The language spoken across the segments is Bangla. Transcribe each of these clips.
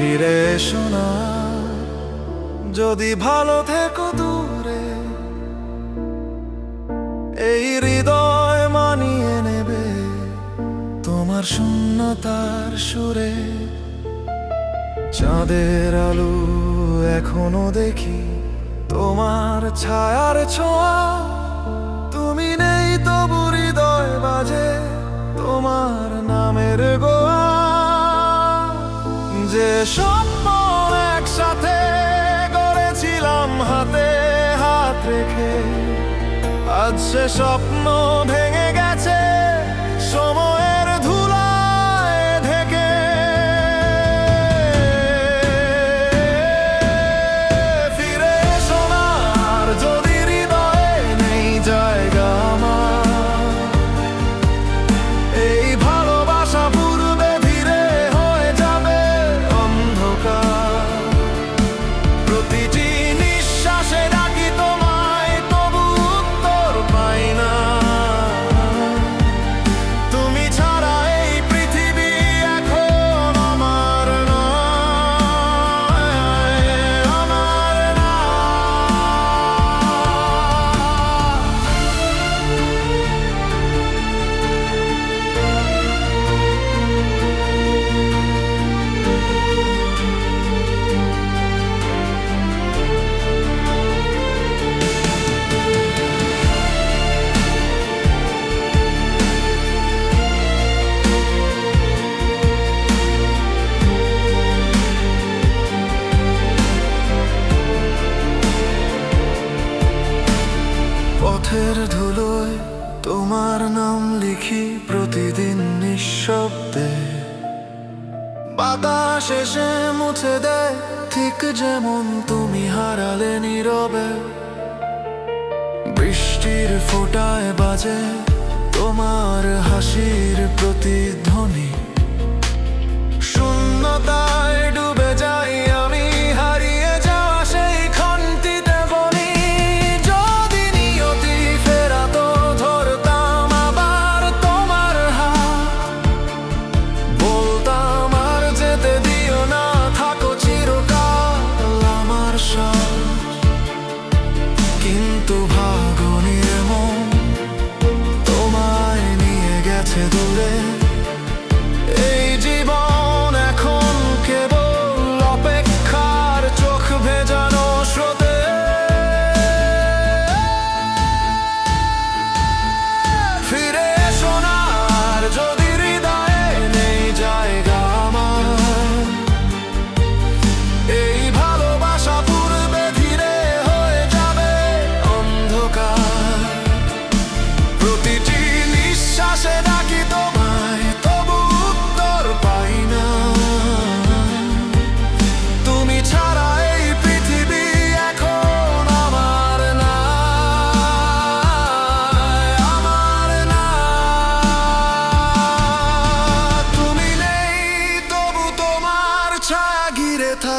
এসো না যদি ভালো থেকো দূরে, এই হৃদয় মানিয়ে নেবে তোমার শূন্যতার সুরে। চাঁদের আলো এখনও দেখি তোমার ছায়ার ছোঁয়া। স্বপ্ন একসাথে গড়েছিলাম হাতে হাত রেখে। আজ সে স্বপ্ন ভেঙে পথের ধুলোয় তোমার নাম লিখি প্রতিদিন নিঃশব্দে। বাতাস এসে মুছে দেয়, ঠিক যেমন তুমি হারালে নীরবে। বৃষ্টির ফোঁটায় বাজে তোমার হাসির প্রতিধ্বনি।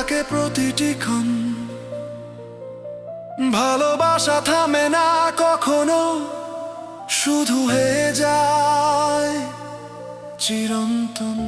থাকে প্রতিটি ক্ষণ। ভালোবাসা থামে না কখনো শুধু হয়ে যায় চিরন্তন।